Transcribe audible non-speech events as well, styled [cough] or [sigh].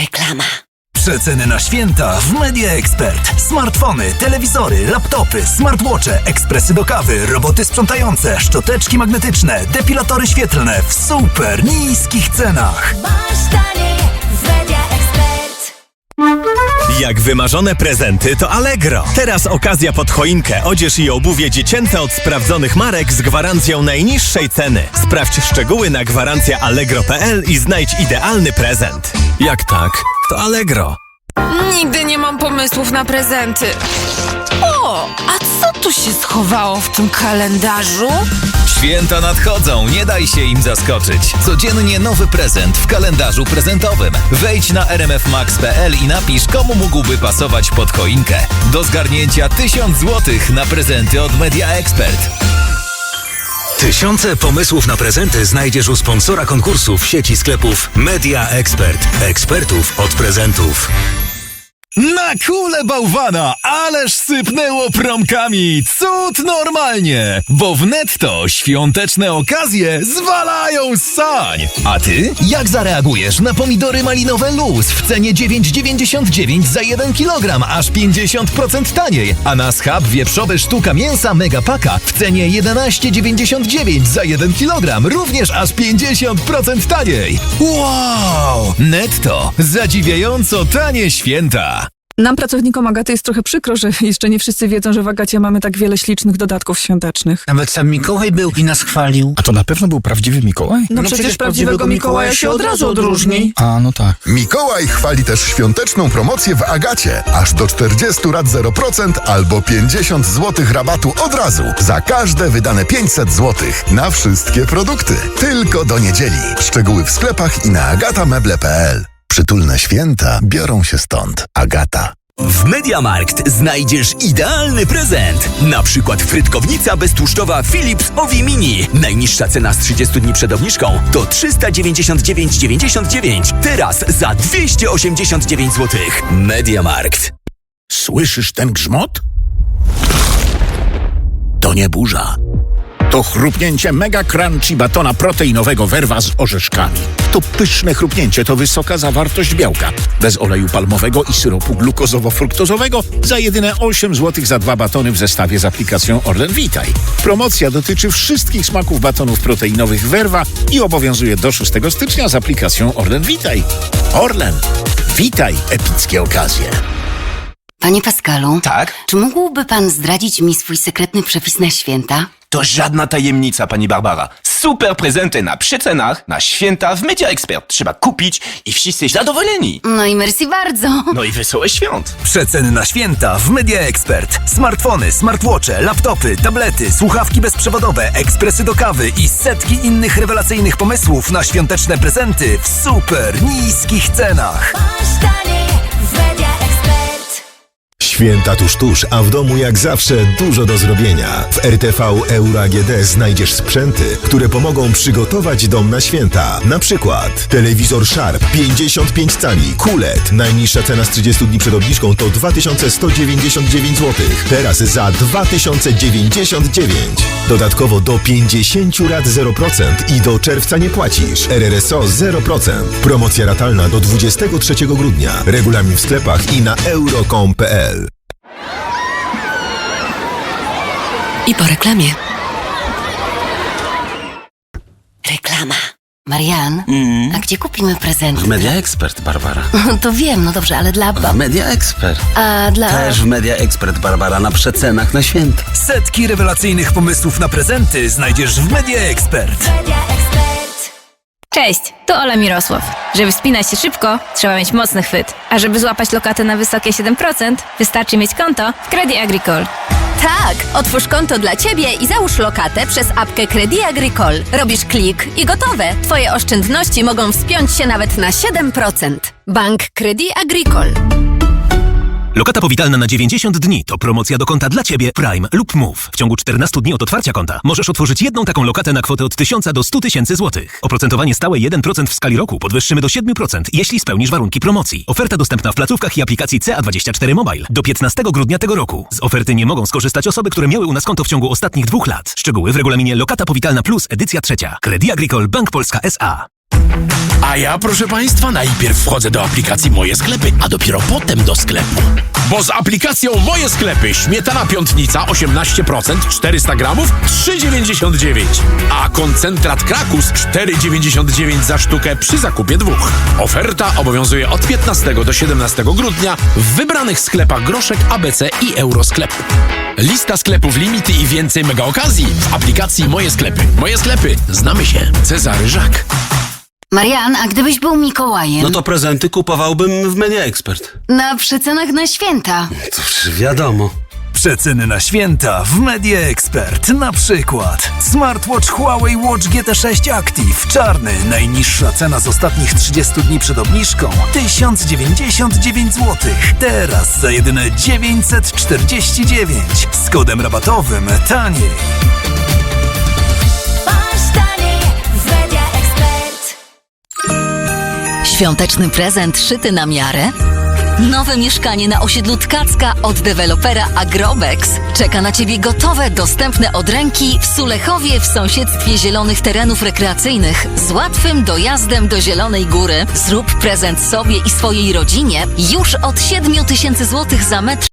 Reklama. Przeceny na święta w Media Expert. Smartfony, telewizory, laptopy, smartwatche, ekspresy do kawy, roboty sprzątające, szczoteczki magnetyczne, depilatory świetlne w super niskich cenach. Masz taniej w Media Expert. Jak wymarzone prezenty to Allegro. Teraz okazja pod choinkę. Odzież i obuwie dziecięce od sprawdzonych marek z gwarancją najniższej ceny. Sprawdź szczegóły na gwarancja allegro.pl i znajdź idealny prezent. Jak tak? To Allegro. Nigdy nie mam pomysłów na prezenty. O, a co tu się schowało w tym kalendarzu? Święta nadchodzą, nie daj się im zaskoczyć. Codziennie nowy prezent w kalendarzu prezentowym. Wejdź na rmfmax.pl i napisz, komu mógłby pasować pod choinkę. Do zgarnięcia 1000 zł na prezenty od Media Expert. Tysiące pomysłów na prezenty znajdziesz u sponsora konkursu w sieci sklepów Media Expert. Ekspertów od prezentów. Na kulę bałwana, ależ sypnęło promkami! Cud normalnie! Bo w netto świąteczne okazje zwalają z sań! A ty? Jak zareagujesz na pomidory malinowe luz w cenie 9,99 za 1 kg, aż 50% taniej? A na schab wieprzowy sztuka mięsa Megapaka w cenie 11,99 za 1 kg, również aż 50% taniej! Wow! Netto! Zadziwiająco tanie święta! Nam, pracownikom Agaty, jest trochę przykro, że [laughs] jeszcze nie wszyscy wiedzą, że w Agacie mamy tak wiele ślicznych dodatków świątecznych. Nawet sam Mikołaj był i nas chwalił. A to na pewno był prawdziwy Mikołaj? No, przecież, prawdziwego Mikołaja się od razu odróżni. A, no tak. Mikołaj chwali też świąteczną promocję w Agacie. Aż do 40 lat 0% albo 50 zł rabatu od razu za każde wydane 500 zł na wszystkie produkty. Tylko do niedzieli. Szczegóły w sklepach i na agatameble.pl. Przytulne święta biorą się stąd. Agata. W Mediamarkt znajdziesz idealny prezent. Na przykład frytkownica beztłuszczowa Philips Ovi Mini. Najniższa cena z 30 dni przed obniżką to 399,99. Teraz za 289 zł. Mediamarkt. Słyszysz ten grzmot? To nie burza. To chrupnięcie mega crunchy batona proteinowego werwa z orzeszkami. To pyszne chrupnięcie, to wysoka zawartość białka. Bez oleju palmowego i syropu glukozowo-fruktozowego za jedyne 8 zł za dwa batony w zestawie z aplikacją Orlen Witaj. Promocja dotyczy wszystkich smaków batonów proteinowych werwa i obowiązuje do 6 stycznia z aplikacją Orlen Witaj. Orlen. Witaj epickie okazje. Panie Pascalu, Tak? czy mógłby pan zdradzić mi swój sekretny przepis na święta? To żadna tajemnica, pani Barbara. Super prezenty na przecenach, na święta w Media Expert. Trzeba kupić i wszyscy zadowoleni. No i merci bardzo. No i wesołe świąt. Przeceny na święta w Media Expert. Smartfony, smartwatche, laptopy, tablety, słuchawki bezprzewodowe, ekspresy do kawy i setki innych rewelacyjnych pomysłów na świąteczne prezenty w super niskich cenach. Masz Święta tuż tuż, a w domu jak zawsze dużo do zrobienia. W RTV Euro AGD znajdziesz sprzęty, które pomogą przygotować dom na święta. Na przykład telewizor Sharp 55 cali, QLED. Najniższa cena z 30 dni przed obniżką to 2199 zł. Teraz za 2099. Dodatkowo do 50 lat 0% i do czerwca nie płacisz. RRSO 0%. Promocja ratalna do 23 grudnia. Regulamin w sklepach i na euro.com.pl. I po reklamie. Reklama. Marian, a gdzie kupimy prezenty? W Media Expert, Barbara. [laughs] To wiem, no dobrze, ale dla bab... Media Expert. A dla... Też w Media Expert, Barbara, na przecenach na święta. Setki rewelacyjnych pomysłów na prezenty znajdziesz w Media Expert. Media Expert. Cześć, tu Ola Mirosław. Żeby wspinać się szybko, trzeba mieć mocny chwyt. A żeby złapać lokatę na wysokie 7%, wystarczy mieć konto w Credit Agricole. Tak, otwórz konto dla Ciebie i załóż lokatę przez apkę Credit Agricole. Robisz klik i gotowe. Twoje oszczędności mogą wspiąć się nawet na 7%. Bank Credit Agricole. Lokata powitalna na 90 dni to promocja do konta dla Ciebie Prime lub Move. W ciągu 14 dni od otwarcia konta możesz otworzyć jedną taką lokatę na kwotę od 1000 do 100 tysięcy złotych. Oprocentowanie stałe 1% w skali roku podwyższymy do 7%, jeśli spełnisz warunki promocji. Oferta dostępna w placówkach i aplikacji CA24 Mobile do 15 grudnia tego roku. Z oferty nie mogą skorzystać osoby, które miały u nas konto w ciągu ostatnich dwóch lat. Szczegóły w regulaminie Lokata Powitalna Plus edycja trzecia. Credit Agricole Bank Polska S.A. A ja, proszę Państwa, najpierw wchodzę do aplikacji Moje Sklepy, a dopiero potem do sklepu. Bo z aplikacją Moje Sklepy śmietana piątnica 18%, 400 gramów, 3,99. A koncentrat Krakus 4,99 za sztukę przy zakupie dwóch. Oferta obowiązuje od 15 do 17 grudnia w wybranych sklepach Groszek, ABC i Eurosklep. Lista sklepów, limity i więcej mega okazji w aplikacji Moje Sklepy. Moje Sklepy. Znamy się. Cezary Żak. Marian, a gdybyś był Mikołajem? No to prezenty kupowałbym w Media Expert. Na przecenach na święta. To już wiadomo. Przeceny na święta w Media Expert. Na przykład smartwatch Huawei Watch GT6 Active czarny. Najniższa cena z ostatnich 30 dni przed obniżką 1099 zł. Teraz za jedyne 949 z kodem rabatowym taniej. Świąteczny prezent szyty na miarę? Nowe mieszkanie na osiedlu Tkacka od dewelopera Agrobex. Czeka na Ciebie gotowe, dostępne od ręki w Sulechowie w sąsiedztwie zielonych terenów rekreacyjnych z łatwym dojazdem do Zielonej Góry. Zrób prezent sobie i swojej rodzinie już od 7 tysięcy złotych za metr